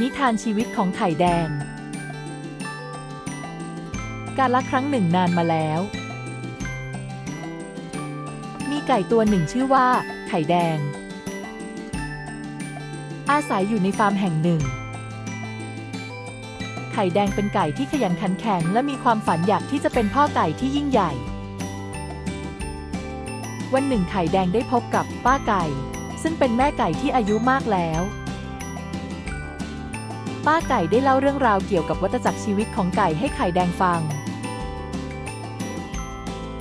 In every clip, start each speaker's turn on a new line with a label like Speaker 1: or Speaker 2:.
Speaker 1: นิทานชีวิตของไข่แดง การละครั้งหนึ่งนานมาแล้ว มีไก่ตัวหนึ่งชื่อว่า ไข่แดง อาศัยอยู่ในฟาร์มแห่งหนึ่ง ไข่แดงเป็นไก่ที่ขยันขันแข็งและมีความฝันอยากที่จะเป็นพ่อไก่ที่ยิ่งใหญ่ วันหนึ่งไข่แดงได้พบกับป้าไก่ ซึ่งเป็นแม่ไก่ที่อายุมากแล้ว ป้าไก่ได้เล่าเรื่องราวเกี่ยวกับวัฏจักรชีวิตของไก่ให้ไข่แดงฟัง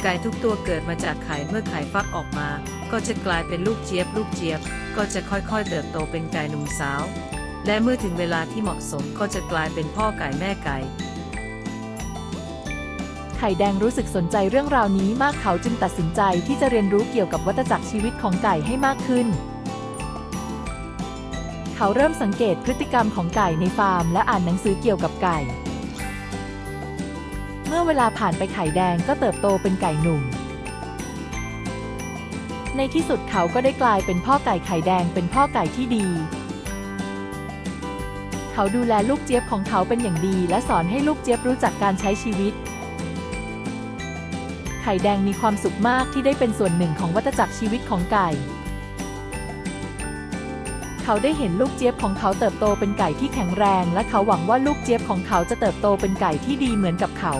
Speaker 2: ไก่ทุกตัวเกิดมาจากไข่เมื่อไข่ฟักออกมา ก็จะกลายเป็นลูกเจี๊ยบ ลูกเจี๊ยบ ก็จะค่อยๆ เติบโตเป็นไก่หนุ่มสาว และเมื่อถึงเวลาที่เหมาะสมก็จะกลายเป็นพ่อไก่แม่ไก่
Speaker 1: ไข่แดงรู้สึกสนใจเรื่องราวนี้มากเขาจึงตัดสินใจที่จะเรียนรู้เกี่ยวกับวัฏจักรชีวิตของไก่ให้มากขึ้น เขาเริ่มสังเกตพฤติกรรมของไก่ในฟาร์ม และอ่านหนังสือเกี่ยวกับไก่ เมื่อเวลาผ่านไปไข่แดงก็เติบโตเป็นไก่หนุ่ม ในที่สุดเขาก็ได้กลายเป็นพ่อไก่ไข่แดงเป็นพ่อไก่ที่ดี เขาดูแลลูกเจี๊ยบของเขาเป็นอย่างดี และสอนให้ลูกเจี๊ยบรู้จักการใช้ชีวิต ไข่แดงมีความสุขมากที่ได้เป็นส่วนหนึ่งของวัฏจักรชีวิตของไก่ เขาได้เห็นลูกเจี๊ยบของเขาเติบโตเป็นไก่ที่แข็งแรง และเขาหวังว่าลูกเจี๊ยบของเขาจะเติบโตเป็นไก่ที่ดีเหมือนกับเขา